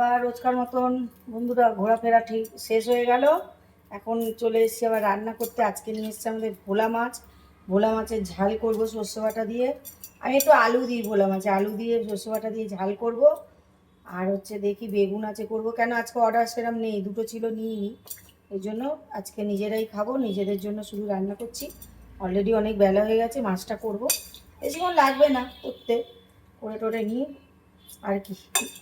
আবার রোজকার মতন, বন্ধুরা ঘোরাফেরা ঠিক শেষ হয়ে গেল। এখন চলে এসেছি আবার রান্না করতে। আজকে নিয়ে এসেছি আমাদের ভোলা মাছ। ভোলা মাছের ঝাল করব সর্ষে বাটা দিয়ে। আমি একটু আলু দিই ভোলা মাছে। আলু দিয়ে সর্ষে বাটা দিয়ে ঝাল করব। আর হচ্ছে দেখি বেগুন আছে করব। কেন আজকে অর্ডার সেরম নেই, দুটো ছিল নিইনি এই জন্য আজকে নিজেরাই খাব, নিজেদের জন্য শুধু রান্না করছি। অলরেডি অনেক বেলা হয়ে গেছে, মাছটা করব। বেশিক্ষণ লাগবে না করতে। করে টোরে নিয়ে আর কি,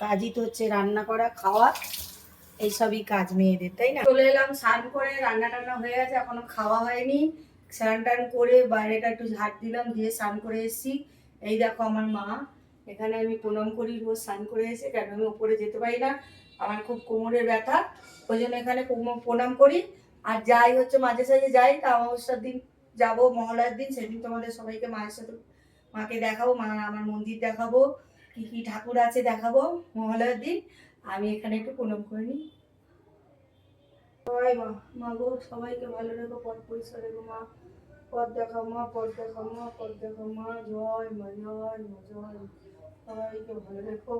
কাজই তো হচ্ছে রান্না করা, খাওয়া, এইসবই কাজ মেয়েদের, তাই না? চলে এলাম, স্নান করে, রান্না টান্না হয়ে গেছে, এখনও খাওয়া হয়নি। স্নান টান করে বাইরেটা একটু ঝাড় দিলাম, দিয়ে স্নান করে এসেছি। এই দেখো আমার মা, এখানে আমি প্রণাম করি রোজ স্নান করে এসে, কেন আমি উপরে যেতে পারি না, আমার খুব কোমরের ব্যথা, ওই জন্য এখানে প্রণাম করি। আর যাই হচ্ছে মাঝে সাঝে যাই, তা অমাবস্যার দিন যাব মহলার দিন, সেদিন তোমাদের সবাইকে মায়ের সাথে, মাকে দেখাবো, মা আমার মন্দির দেখাবো। কি কি ঠাকুর আছে দেখাবো মহালয়ার দিন? আমি এখানে একটু প্রণাম করে নিই। সবাই মা মা গো, সবাইকে ভালো রেখো, পথ পরিষ্কার রেখো মা। পথ দেখাও মা, পথ দেখাও মা, পথ দেখাও মা। জয় মা জয় মা, জয়। সবাইকে ভালো রেখো।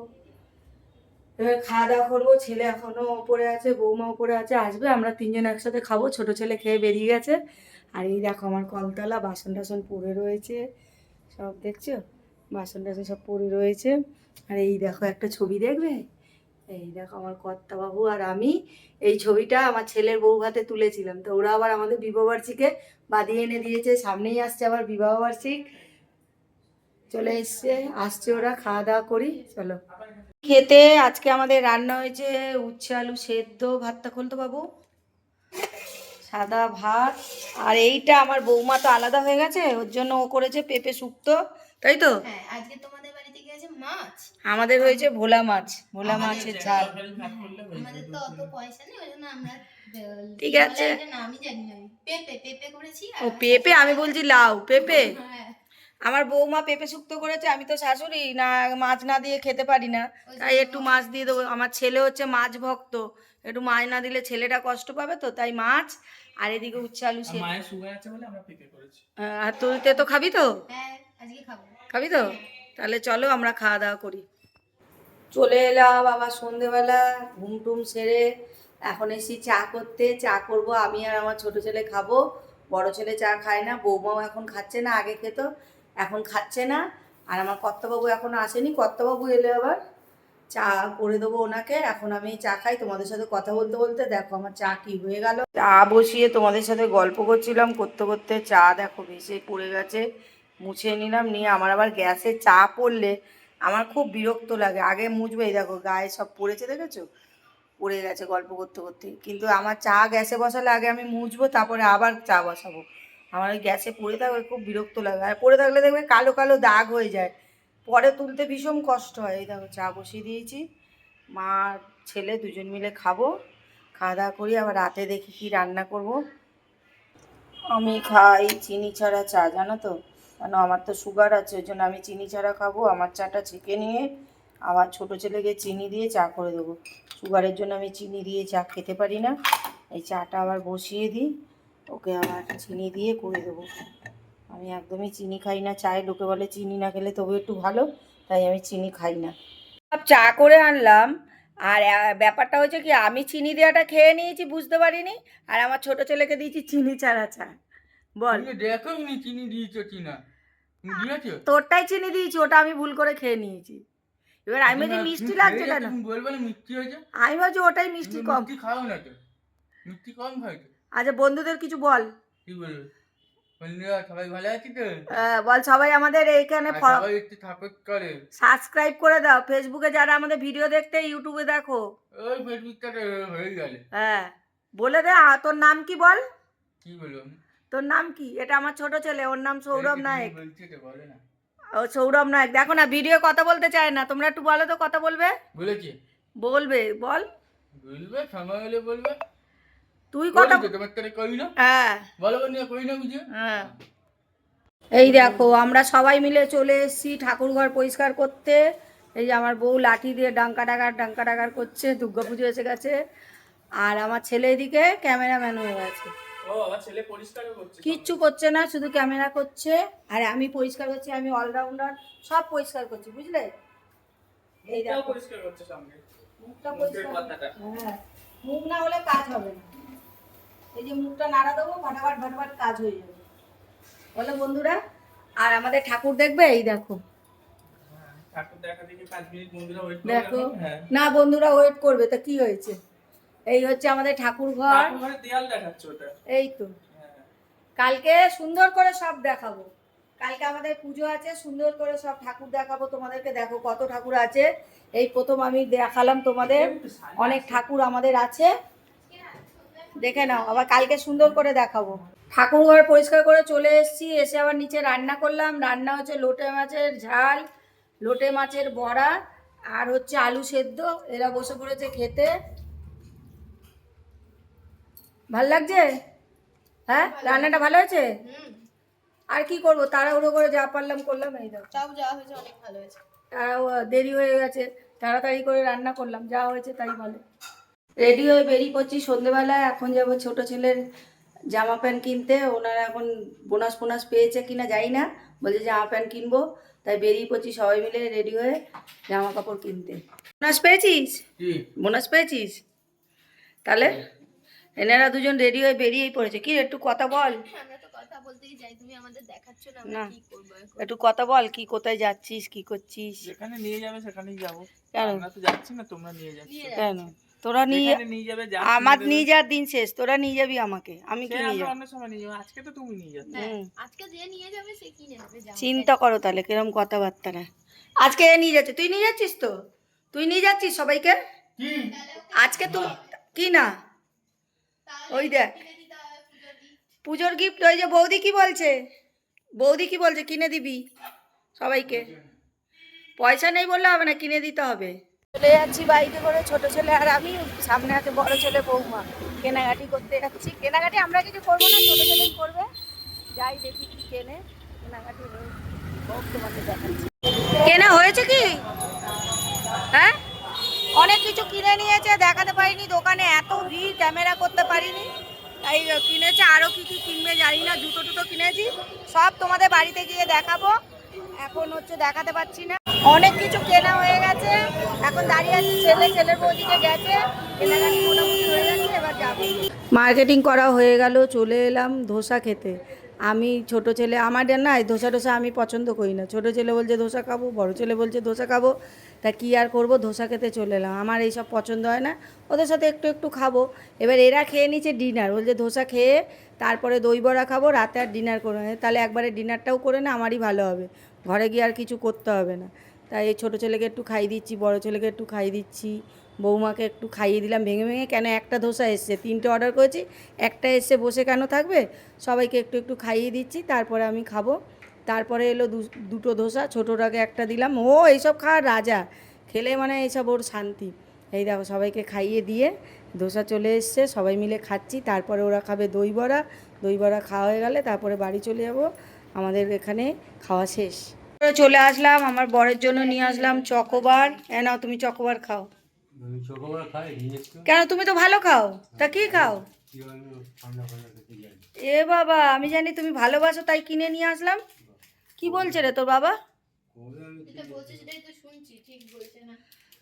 এবার খাওয়া দাওয়া করব, ছেলে এখনও ওপরে আছে, বৌমা ওপরে আছে, আসবে। আমরা তিনজন একসাথে খাব, ছোট ছেলে খেয়ে বেরিয়ে গেছে। আর এই দেখো আমার কলতলা, বাসন টাসন পড়ে রয়েছে। সব দেখছ? বাসন টাসন সব পড়ে রয়েছে। আর এই দেখো একটা ছবি দেখবে? এই দেখো আমার কর্তা বাবু আর আমি এই ছবিটা আমার ছেলের বউ হাতে তুলেছিলাম। তো ওরা আবার আমাদের বিবাহবার্ষিকে বাঁধিয়ে এনে দিয়েছে। সামনেই আসছে আবার বিবাহবার্ষিক চলে এসছে, আসছে ওরা, খাওয়া দাওয়া করি, চলো। খেতে আজকে আমাদের রান্না হয়েছে উচ্ছে, আলু সেদ্ধ ভাতটা খুলতো বাবু। সাদা ভাত। আর এইটা আমার বৌমা তো আলাদা হয়ে গেছে, ওর জন্য ও করেছে পেঁপে শুক্তো। তাই তো? হ্যাঁ আজকে তোমাদের বাড়িতে কি আছে মাছ? আমাদের হয়েছে ভোলা মাছ ভোলা মাছের ঝাল। আমাদের তো অত পয়সা নেই ওই জন্য আমরা ঠিক আছে। জানি না আমি। পেঁপে পেঁপে করেছি ও পেঁপে? আমি বলছি লাউ পেঁপে? হ্যাঁ। আমার বৌমা পেঁপে শুক্তো করেছে আমি তো শাশুড়ি না মাছ না দিয়ে খেতে পারি না। তাই একটু মাছ দিয়ে দেবো। আমার ছেলে হচ্ছে মাছ ভক্ত একটু মাছ না দিলে ছেলেটা কষ্ট পাবে তো তাই মাছ আর এদিকে উচ্ছে আলু সে মায়ের সুগার আছে বলে আমরা পেকে করেছি। আর তুই তে তো খাবি তো? হ্যাঁ আজকে খাব। খাবি তো? তাহলে চলো আমরা খাওয়া দাওয়া করি। চলে এলাম আবার সন্ধেবেলা ঘুম টুম সেরে এখন এসি চা করতে। চা করব আমি আর আমার ছোট ছেলে খাব। বড় ছেলে চা খায় না বৌমাও এখন খাচ্ছে না আগে খেত এখন খাচ্ছে না। আর আমার কর্তাবাবু এখনও আসেনি কর্তাবাবু এলে আবার। চা করে দেবো ওনাকে। এখন আমি চা খাই, তোমাদের সাথে কথা বলতে বলতে। দেখো আমার চা কি হয়ে গেল। চা বসিয়ে তোমাদের সাথে গল্প করছিলাম। করতে করতে চা দেখো ভেসে পড়ে গেছে, মুছে নিলাম। নিয়ে আমার আবার গ্যাসে চা পড়লে আমার খুব বিরক্ত লাগে। আগে মুছবে দেখো গায়ে সব পড়েছে, দেখেছ? পড়ে গেছে গল্প করতে করতে। কিন্তু আমার চা গ্যাসে বসালে আগে আমি মুছবো, তারপরে আবার চা বসাবো। আমার ওই গ্যাসে পড়ে থাকলে খুব বিরক্ত লাগে। আর পড়ে থাকলে দেখবে কালো কালো দাগ হয়ে যায়। পরে তুলতে ভীষণ কষ্ট হয়। এই দেখো, চা বসিয়ে দিয়েছি। মা ছেলে দুজন মিলে খাব। খাওয়া দাওয়া করি, আবার রাতে দেখি কি রান্না করব। আমি খাই চিনি ছাড়া চা, জানো তো? কেন, আমার তো সুগার আছে, ওই জন্য আমি চিনি ছাড়া খাব। আমার চাটা ছেঁকে নিয়ে আমার ছোটো ছেলেকে চিনি দিয়ে চা করে দেবো। সুগারের জন্য আমি চিনি দিয়ে চা খেতে পারি না। এই চাটা আবার বসিয়ে দিই। ওকে আবার চিনি দিয়ে করে দেবো। আমি একদমই চিনি খাই না। চায়ে লোকে বলে চিনি না খেলে তবু একটু ভালো তাই আমি চিনি খাই না। সব চা করে আনলাম আর ব্যাপারটা হচ্ছে কি আমি চিনি দেওয়াটা খেয়ে নিয়েছি বুঝতে পারিনি আর আমার ছোট ছেলেকে দিয়েছি চিনি ছাড়া চা। বল। দেখো চিনি দিয়েছ চিনা তোরটাই চিনি দিয়েছি ওটা আমি ভুল করে খেয়ে নিয়েছি। এবার আমি তুমি মিষ্টি লাগছে কেন? না আমি ভাবছি ওটাই মিষ্টি কম। খাও না মিষ্টি কম খাই আচ্ছা বন্ধুদের কিছু বল। কি বলবে? বন্ধুরা সবাই ভালো আছি তো? আহ, বল সবাই আমাদের এইখানে সবাই একটু সাপোর্ট করে। সাবস্ক্রাইব করে দাও। ফেসবুকে যারা আমাদের ভিডিও দেখতে ইউটিউবে দেখো। ওই ফেসবুকটা হয়ে গেলে। হ্যাঁ বলে দে তোর নাম কি বল? কি বলব? তোর নাম কি? এটা আমার ছোট ছেলে ওর নাম সৌরভ নায়ক। ও সৌরভ নায়ক। দেখো না ভিডিও কথা বলতে চায় না। তোমরা একটু বলো তো কথা বলবে? বলেছি। বলবে বল। বলবে সময় হলে বলবে। তুই কথা বলি তো, তোমার তাহলে কই না? হ্যাঁ। হ্যাঁ। এই দেখো আমরা সবাই মিলে চলে এসেছি ঠাকুর ঘর পরিষ্কার করতে। এই যে আমার বউ লাঠি দিয়ে ডাঙ্কা ডাকার ডাঙ্কা ডাকার করছে দুর্গা পুজো এসে গেছে। আর আমার ছেলে এদিকে ক্যামেরাম্যান হয়ে গেছে। কিচ্ছু করছে না শুধু ক্যামেরা করছে। আর আমি পরিষ্কার করছি আমি অলরাউন্ডার সব পরিষ্কার করছি বুঝলে? এই দেখো। পরিষ্কার করছে সামনে মুখটা পরিষ্কার। হ্যাঁ। মুখ না হলে কাজ হবে না। এই যে মুখটা নাড়া দেবো ফটাফট ফটাফট কাজ হয়ে যাবে। বলো বন্ধুরা আর আমাদের ঠাকুর দেখবে? এই দেখো। দেখা হ্যাঁ। না বন্ধুরা ওয়েট করবে তা কি হয়েছে? এই হচ্ছে আমাদের ঠাকুর ঘর। এই তো। হ্যাঁ। কালকে সুন্দর করে সব দেখাবো। কালকে আমাদের পুজো আছে সুন্দর করে সব ঠাকুর দেখাবো তোমাদেরকে। দেখো কত ঠাকুর আছে। এই প্রথম আমি দেখালাম তোমাদের। অনেক ঠাকুর আমাদের আছে। দেখে নাও আবার কালকে সুন্দর করে দেখাবো। ঠাকুর ঘর পরিষ্কার করে চলে এসেছি এসে আবার নিচে রান্না করলাম। রান্না হচ্ছে লোটে মাছের ঝাল লোটে মাছের বড়া আর হচ্ছে আলু সেদ্ধ। এরা বসে পড়েছে খেতে। ভালো লাগছে? হ্যাঁ? রান্নাটা ভালো হয়েছে? আর কি করব? তাড়াহুড়ো করে যা পারলাম করলাম এই দাও। সব যাওয়া হয়েছে অনেক ভালো হয়েছে। তাও দেরি হয়ে গেছে। তাড়াতাড়ি করে রান্না করলাম যা হয়েছে তাই ভালো। রেডি হয়ে বেরিয়ে পড়ছি সন্ধেবেলায়। এখন যাব ছোট ছেলের জামা প্যান্ট কিনতে। ওনারা এখন বোনাস ফোনাস পেয়েছে কিনা যাই না। বলছে জামা প্যান্ট কিনবো। তাই বেরিয়ে পড়ছি সবাই মিলে রেডি হয়ে জামা কাপড় কিনতে। বোনাস পেয়েছিস? বোনাস পেয়েছিস? তাহলে এনারা দুজন রেডি হয়ে বেরিয়েই পড়েছে। কি একটু কথা বল। কথা বলতেই যাই। তুমি আমাদের দেখাচ্ছ না না। আমরা কি করব এখন? একটু কথা বল কি কোথায় যাচ্ছিস কি করছিস? যেখানে নিয়ে যাবে সেখানেই যাব। কেন? যাচ্ছি না তোমরা নিয়ে যাচ্ছ। কেন? তোরা নিয়ে আমার নিয়ে যাওয়ার দিন শেষ তোরা নিয়ে যাবি আমাকে আমি কি নিয়ে যাব? আজকে তো তুমি নিয়ে। আজকে যে নিয়ে যাবে সে কিনে নেবে চিন্তা করো তাহলে কিরম কথাবার্তা না। আজকে এ নিয়ে যাচ্ছে তুই নিয়ে যাচ্ছিস তো? তুই নিয়ে যাচ্ছিস সবাইকে? আজকে তো কি না? ওই দেখ। পুজোর গিফট ওই যে বৌদি কি বলছে? বৌদি কি বলছে কিনে দিবি সবাইকে? পয়সা নেই বললে হবে না কিনে দিতে হবে। চলে যাচ্ছি বাইকে করে ছোট ছেলে আর আমি। সামনে আছে বড় ছেলে বৌমা। কেনাকাটি করতে যাচ্ছি। কেনাকাটি আমরা কিছু করব না, ছোট ছেলেই করবে। যাই দেখি কি কেনে। কেনাকাটি তোমাকে দেখাচ্ছি। কেনা হয়েছে কি? হ্যাঁ? অনেক কিছু কিনে নিয়েছে, দেখাতে পারিনি দোকানে। এত ভিড়, ক্যামেরা করতে পারিনি। তাই কিনেছে। আরও কি কি কিনবে জানি না। জুতো টুতো কিনেছি। সব তোমাদের বাড়িতে গিয়ে দেখাবো। এখন হচ্ছে দেখাতে পাচ্ছি না। অনেক কিছু কেনা হয়ে গেছে। এখন দাঁড়িয়ে আছে ছেলে, ছেলের বৌদিকে গেছে। কেনাকাটি মোটামুটি হয়ে গেছে, এবার যাব। মার্কেটিং করা হয়ে গেল, চলে এলাম ধোসা খেতে। আমি ছোট ছেলে আমার না ধোসা টোসা আমি পছন্দ করি না। ছোট ছেলে বলছে ধোসা খাব, বড় ছেলে বলছে ধোসা খাব, তা কী আর করব? ধোসা খেতে চলে এলাম। আমার এইসব পছন্দ হয় না, ওদের সাথে একটু একটু খাব। এবার এরা খেয়ে নিচ্ছে ডিনার, বলছে ধোসা খেয়ে তারপরে দই বড়া খাব, রাতে আর ডিনার করে। তাহলে একবারে ডিনারটাও করে না, আমারই ভালো হবে। ঘরে গিয়ে আর কিছু করতে হবে না। তাই এই ছোটো ছেলেকে একটু খাইয়ে দিচ্ছি, বড় ছেলেকে একটু খাই দিচ্ছি। বৌমাকে একটু খাইয়ে দিলাম, ভেঙে ভেঙে কেন একটা ধোসা এসছে, তিনটে অর্ডার করেছি, একটা এসছে বসে কেন থাকবে? সবাইকে একটু একটু খাইয়ে দিচ্ছি, তারপরে আমি খাব। তারপরে এলো দুটো ধোসা, ছোটোটাকে একটা দিলাম, ও এইসব খাওয়ার রাজা, খেলে মানে এইসব ওর শান্তি। এই দেখো সবাইকে খাইয়ে দিয়ে ধোসা চলে এসছে, সবাই মিলে খাচ্ছি, তারপরে ওরা খাবে দই বড়া দই বড়া খাওয়া হয়ে গেলে তারপরে বাড়ি চলে যাব, আমাদের এখানে খাওয়া শেষ। চলে আসলাম, আমার বরের জন্য নিয়ে আসলাম চকোবার, এ নাও তুমি চকোবার খাও। কেন তুমি তো ভালো খাও? তা কি খাও? এ বাবা আমি জানি তুমি ভালোবাসো তাই কিনে নিয়ে আসলাম। কি বলছে রে তোর বাবা?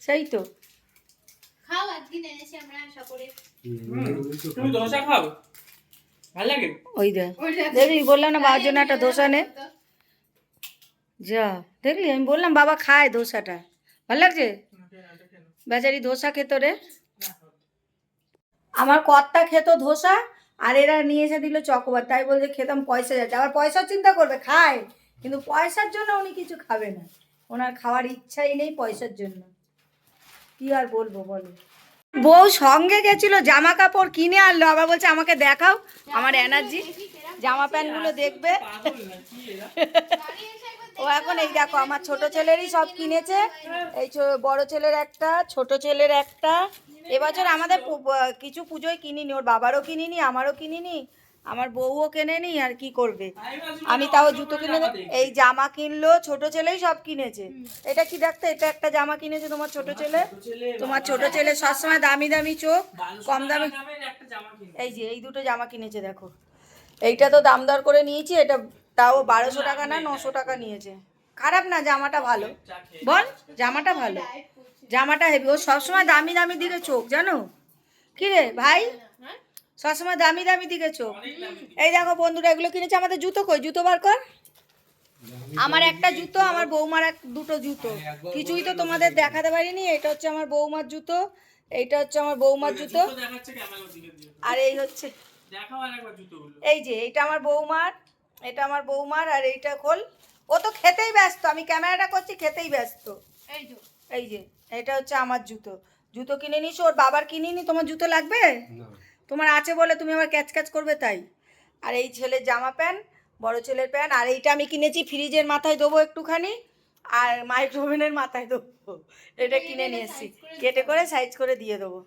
সেই তো। খাও একদিন এনেছি আমরা আশা করে। তুমি ধোসা খাও? ভালো লাগে? ওই দেখ বললাম না বাবার জন্য একটা ধোসা নে। যা দেখলি আমি বললাম বাবা খায় ধোসাটা ভালো লাগছে? বেচারি ধোসা খেত রে। আমার কর্তা খেত ধোসা, আর এরা নিয়ে এসে দিল চকোবার। তাই বলছে, খেতাম পয়সা যাচ্ছে। আবার পয়সার চিন্তা করবে, খায়। কিন্তু পয়সার জন্য উনি কিছু খাবে না। ওনার খাওয়ার ইচ্ছাই নেই পয়সার জন্য। কি আর বলব বলো? বউ সঙ্গে গেছিল জামা কাপড় কিনে আনলো, আবার বলছে, আমাকে দেখাও আমার এনার্জি জামা প্যান্টগুলো দেখবে। ও এখন এই দেখো, আমার ছোট ছেলেরই সব কিনেছে। এই বড় ছেলের একটা, ছোট ছেলের একটা। এবছর আমাদের কিছু পুজোয় কিনিনি, ওর বাবারও কিনিনি, আমারও কিনিনি। আমার বউও কেনেনি আর কি করবে? আমি তাও জুতো কিনে এই জামা কিনলো ছোট ছেলেই সব কিনেছে। এটা কি দেখতে? এটা একটা জামা কিনেছে তোমার ছোট ছেলে? তোমার ছোট ছেলে সবসময় দামি দামি চোখ কম দামি দামের একটা জামা কিনে এই যে এই দুটো জামা কিনেছে দেখো। এইটা তো দাম দর করে নিয়েছি এটা তাও বারোশো টাকা না নশো টাকা নিয়েছে। খারাপ না জামাটা ভালো। বল জামাটা ভালো। জামাটা হেভি ও সবসময় দামি দামি দিকে চোখ জানো? কি রে ভাই? সবসময় দামি দামি দিকে চোখ। এই দেখো বন্ধুরা এগুলো কিনেছে আমাদের জুতো কই? জুতো বার কর। আমার একটা জুতো আমার বৌমার এক দুটো জুতো। কিছুই তো তোমাদের দেখাতে পারিনি। এটা হচ্ছে আমার বৌমার জুতো। এইটা হচ্ছে আমার বৌমার জুতো। আর এই হচ্ছে এই যে এটা আমার বৌমার। এটা আমার বৌমার আর এইটা খোল। ও তো খেতেই ব্যস্ত। আমি ক্যামেরাটা করছি খেতেই ব্যস্ত। এই যে। এটা হচ্ছে আমার জুতো। জুতো কিনে নিয়েছো? ওর বাবার কিনিনি তোমার জুতো লাগবে? না। তোমার আছে বলে তুমি আমার ক্যাচ ক্যাচ করবে তাই? আর এই ছেলের জামা প্যান্ট, বড় ছেলের প্যান্ট, আর এইটা আমি কিনেছি ফ্রিজের মাথায় দেবো একটুখানি, আর মাইক্রোওভেনের মাথায় দেবো। এটা কিনে নিয়ে এসেছি। কেটে করে সাইজ করে দিয়ে দেবো।